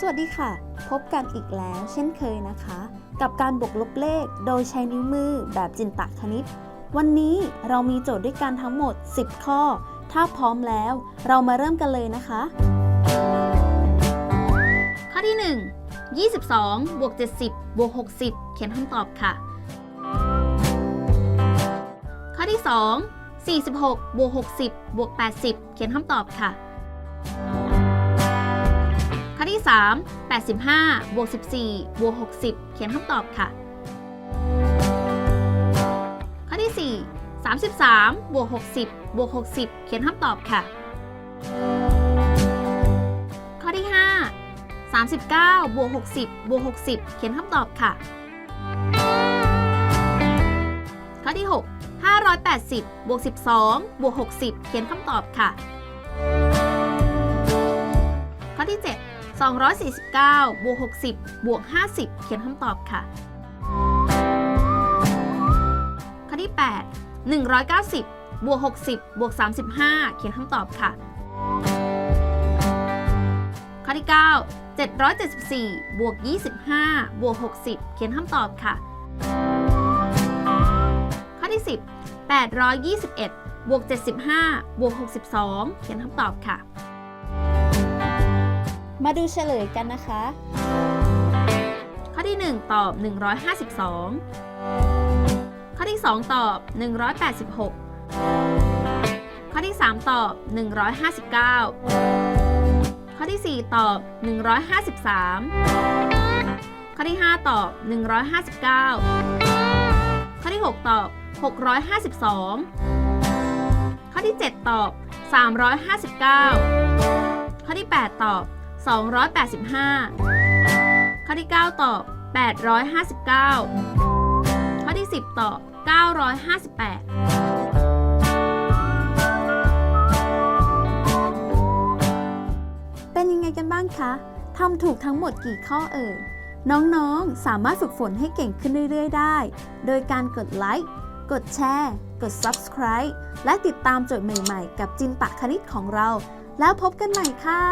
สวัสดีค่ะ พบกันอีกแล้วเช่นเคยนะคะ กับการบวกลบเลขโดยใช้นิ้วมือแบบจินตคณิต วันนี้เรามีโจทย์ด้วยกันทั้งหมด 10 ข้อ ถ้าพร้อมแล้วเรามาเริ่มกันเลยนะคะ ข้อที่ 1 22บวก70บวก60 เขียนคำตอบค่ะ ข้อที่ 2 46บวก60บวก80 เขียนคำตอบค่ะ ข้อที่ 3 85บวก14บวก60 เขียนคำตอบค่ะ ข้อที่ 4 33บวก60บวก60 เขียนคำตอบค่ะ ข้อที่ 5 39บวก60บวก60 เขียนคำตอบค่ะ ข้อที่ 6 580บวก12บวก60 เขียนคำตอบค่ะ ข้อที่ 7 249 บวก 60 บวก 50 เขียนคำตอบค่ะ ข้อที่ 8 190 บวก 60 บวก 35 เขียนคำตอบค่ะ ข้อที่ 9 774 บวก 25 บวก 60 เขียนคำตอบค่ะ ข้อที่ 10 821 บวก 75 บวก 62 เขียนคำตอบค่ะ มาดูเฉลยกันนะคะ ข้อที่ 1 ตอบ 152 ข้อที่ 2 ตอบ 186 ข้อที่ 3 ตอบ 159 ข้อที่ 4 ตอบ 153 ข้อที่ 5 ตอบ 159 ข้อที่ 6 ตอบ 652 ข้อที่ 7 ตอบ 359 ข้อที่ 8 ตอบ 285 ข้อที่ 9 ตอบ 859 ข้อที่ 10 ตอบ 958เป็นยังไงกันบ้างคะ ทำถูกทั้งหมดกี่ข้อเอ่ย น้องๆ สามารถฝึกฝนให้เก่งขึ้นเรื่อยๆ ได้ โดยการกดไลค์ กดแชร์ กด Subscribe และติดตามโจทย์ใหม่ๆ กับจินตะคณิตของเรา แล้วพบกันใหม่ค่ะ